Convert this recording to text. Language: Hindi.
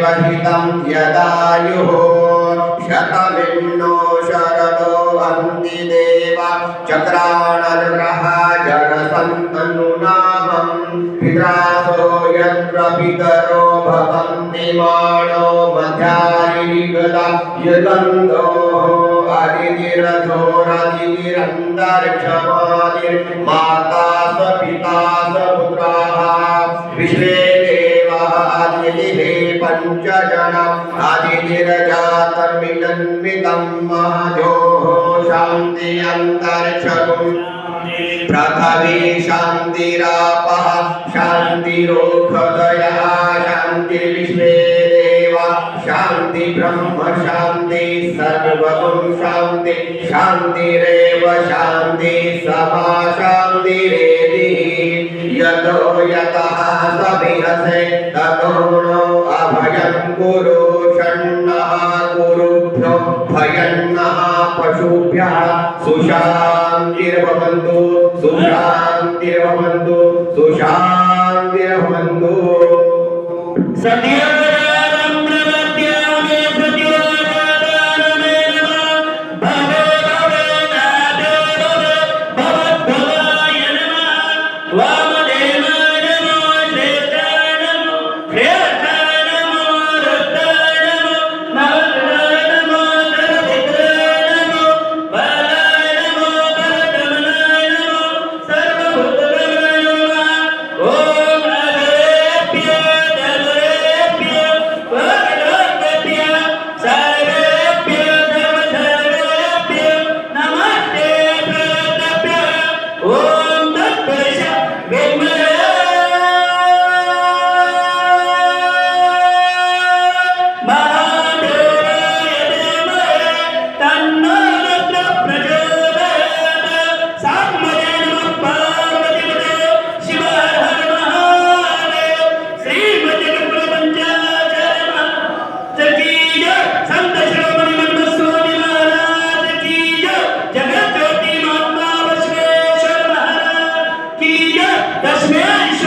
हितं यदायुः शतमिन्नो शरदो अन्ति देव चक्राणर्ग्रह जडसन्तनुनामम् पित्रासो यत्र पितरो भवन्ति माणो मध्यारिगदा युगन्धोः अदितिरथोरदितिरन्तरिक्षमादिर्माता स पिता स पुत्राः विश्वे देवाः आदितिः पञ्चजन आदितिरजातमिदन्वितं महजोः शान्ति अन्तरिक्षम् पृथ्वी शान्तिरापः शान्तिरोखदयः शान्तिर्विश्वे शान्ति ब्रह्म शान्ति सर्वगुण शान्ति शान्तिरेव शान्ति समा शान्तिरेधि यतो यतः सविहसे ततो नो अभयं कुरु षण्णः कुरुभ्यो भयन्नः सुशान्तिर्भवन्तु सुशान्तिर्भवन्तु सुशान्तिर्भवन्तु filha das mulheres.